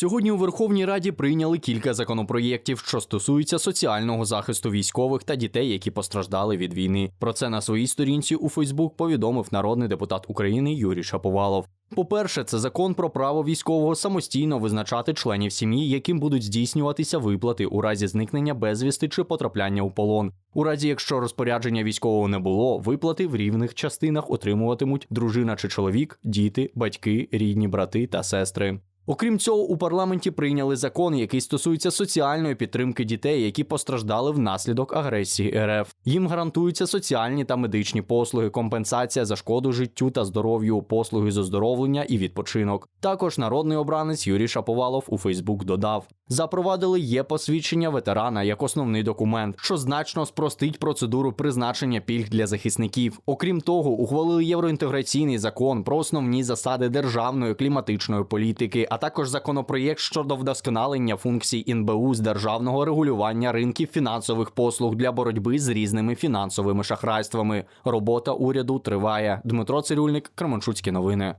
Сьогодні у Верховній Раді прийняли кілька законопроєктів, що стосуються соціального захисту військових та дітей, які постраждали від війни. Про це на своїй сторінці у Фейсбук повідомив народний депутат України Юрій Шаповалов. По-перше, це закон про право військового самостійно визначати членів сім'ї, яким будуть здійснюватися виплати у разі зникнення безвісти чи потрапляння у полон. У разі, якщо розпорядження військового не було, виплати в рівних частинах отримуватимуть дружина чи чоловік, діти, батьки, рідні брати та сестри. Окрім цього, у парламенті прийняли закон, який стосується соціальної підтримки дітей, які постраждали внаслідок агресії РФ. Їм гарантуються соціальні та медичні послуги, компенсація за шкоду життю та здоров'ю, послуги з оздоровлення і відпочинок. Також народний обранець Юрій Шаповалов у Фейсбук додав: запровадили є посвідчення ветерана як основний документ, що значно спростить процедуру призначення пільг для захисників. Окрім того, ухвалили євроінтеграційний закон про основні засади державної кліматичної політики, а також законопроєкт щодо вдосконалення функцій НБУ з державного регулювання ринків фінансових послуг для боротьби з різними фінансовими шахрайствами. Робота уряду триває. Дмитро Цирюльник, Кременчуцькі новини.